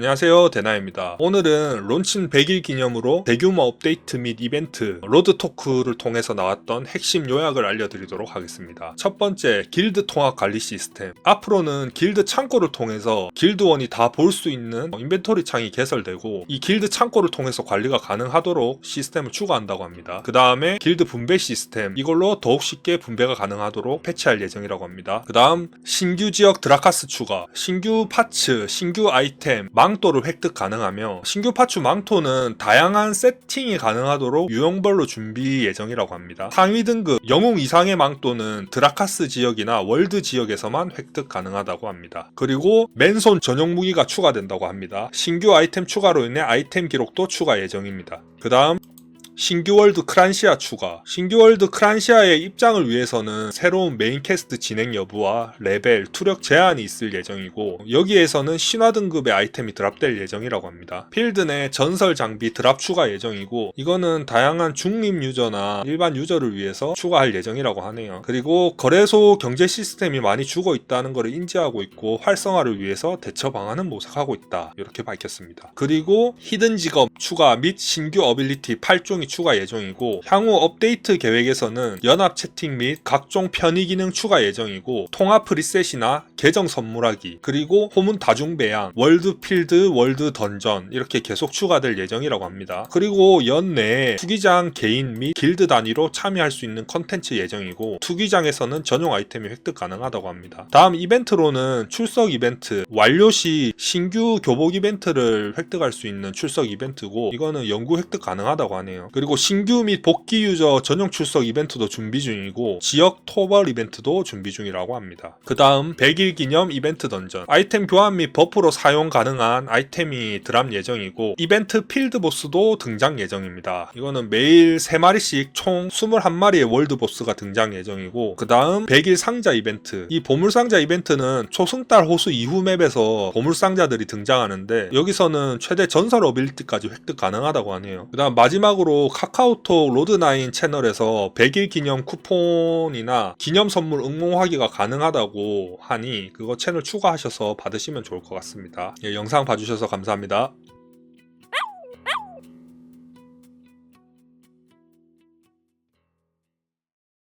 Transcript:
안녕하세요 대나입니다. 오늘은 론친 100일 기념으로 대규모 업데이트 및 이벤트 로드 토크를 통해서 나왔던 핵심 요약을 알려드리도록 하겠습니다. 첫 번째 길드 통합 관리 시스템. 앞으로는 길드 창고를 통해서 길드원이 다 볼 수 있는 인벤토리 창이 개설되고 이 길드 창고를 통해서 관리가 가능하도록 시스템을 추가한다고 합니다. 그 다음에 길드 분배 시스템. 이걸로 더욱 쉽게 분배가 가능하도록 패치할 예정이라고 합니다. 그 다음 신규 지역 드라카스 추가. 신규 파츠 신규 아이템 망 토를 획득 가능하며 신규 파츠 망토는 다양한 세팅이 가능하도록 유형별로 준비 예정이라고 합니다. 상위 등급 영웅 이상의 망토는 드라카스 지역이나 월드 지역에서만 획득 가능하다고 합니다. 그리고 맨손 전용 무기가 추가된다고 합니다. 신규 아이템 추가로 인해 아이템 기록도 추가 예정입니다. 그 다음 신규 월드 크란시아 추가. 신규 월드 크란시아의 입장을 위해서는 새로운 메인 캐스트 진행 여부와 레벨, 투력 제한이 있을 예정이고 여기에서는 신화 등급의 아이템이 드랍될 예정이라고 합니다. 필드 내 전설 장비 드랍 추가 예정이고 이거는 다양한 중립 유저나 일반 유저를 위해서 추가할 예정이라고 하네요. 그리고 거래소 경제 시스템이 많이 죽어 있다는 것을 인지하고 있고 활성화를 위해서 대처 방안은 모색하고 있다. 이렇게 밝혔습니다. 그리고 히든 직업 추가 및 신규 어빌리티 8종 이 추가 예정이고 향후 업데이트 계획에서는 연합 채팅 및 각종 편의 기능 추가 예정이고 통합 프리셋이나 계정 선물하기 그리고 호문 다중 배양 월드 필드 월드 던전 이렇게 계속 추가될 예정이라고 합니다. 그리고 연내에 투기장 개인 및 길드 단위로 참여할 수 있는 컨텐츠 예정이고 투기장에서는 전용 아이템이 획득 가능하다고 합니다. 다음 이벤트로는 출석 이벤트 완료 시 신규 교복 이벤트를 획득할 수 있는 출석 이벤트고 이거는 영구 획득 가능하다고 하네요. 그리고 신규 및 복귀 유저 전용 출석 이벤트도 준비 중이고 지역 토벌 이벤트도 준비 중이라고 합니다. 그 다음 100일 기념 이벤트 던전 아이템 교환 및 버프로 사용 가능한 아이템이 드랍 예정이고 이벤트 필드 보스도 등장 예정입니다. 이거는 매일 3마리씩 총 21마리의 월드 보스가 등장 예정이고 그 다음 100일 상자 이벤트 이 보물 상자 이벤트는 초승달 호수 이후 맵에서 보물 상자들이 등장하는데 여기서는 최대 전설 어빌리티까지 획득 가능하다고 하네요. 그 다음 마지막으로 카카오톡 로드9 채널에서 100일 기념 쿠폰이나 기념 선물 응모하기가 가능하다고 하니 그거 채널 추가하셔서 받으시면 좋을 것 같습니다. 예, 영상 봐주셔서 감사합니다.